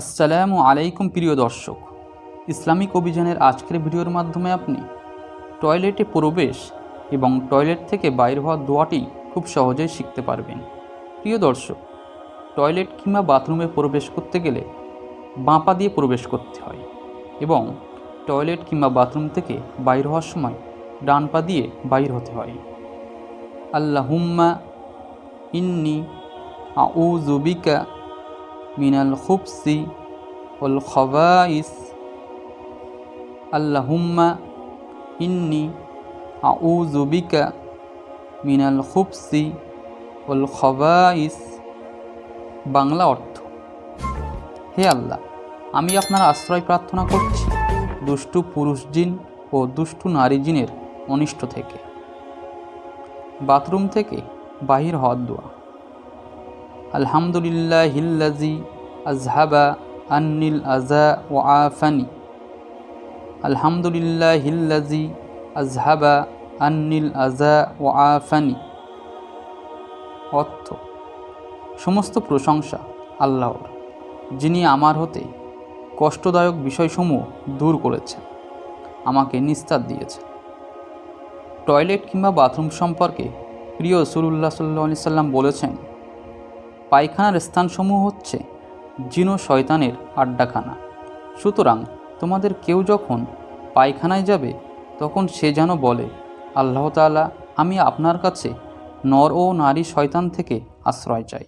আসসালামু আলাইকুম প্রিয় দর্শক, ইসলামিক অভিযানের আজকের ভিডিওর মাধ্যমে আপনি টয়লেটে প্রবেশ এবং টয়লেট থেকে বাইর হওয়ার দোয়াটি খুব সহজেই শিখতে পারবেন। প্রিয় দর্শক, টয়লেট কিংবা বাথরুমে প্রবেশ করতে গেলে বাঁ পা দিয়ে প্রবেশ করতে হয় এবং টয়লেট কিংবা বাথরুম থেকে বাইর হওয়ার সময় ডান পা দিয়ে বাইর হতে হয়। আল্লাহুম্মা ইন্নি আউজুবিকা মিনাল খুবসি ওল খবাইস। আল্লাহুম্মা ইন্নি আউজুবিকা মিনাল খুবসি ওল খবাইস। বাংলা অর্থ, হে আল্লাহ, আমি আপনার আশ্রয় প্রার্থনা করছি দুষ্টু পুরুষ জিন ও দুষ্টু নারী জিনের অনিষ্ট থেকে। বাথরুম থেকে বাহির হওয়ার দোয়া। আলহামদুলিল্লাহ হিল্লাজি আজহাবা আন্নিল আজা ও আফানি। আলহামদুলিল্লাহ হিল্লাজি আজহাবা আন্নিল আজা ও আফানি। অর্থ, সমস্ত প্রশংসা আল্লাহর, যিনি আমার হতে কষ্টদায়ক বিষয়সমূহ দূর করেছেন, আমাকে নিস্তার দিয়েছে টয়লেট কিংবা বাথরুম সম্পর্কে প্রিয় সুরুল্লাহ সাল্লা সাল্লাম বলেছেন পায়খানার স্থানসমূহ হচ্ছে জিন শয়তানের আড্ডাখানা। সুতরাং তোমাদের কেউ যখন পায়খানায় যাবে, তখন সে যেন বলে, আল্লাহ তাআলা, আমি আপনার কাছে নর ও নারী শয়তান থেকে আশ্রয় চাই।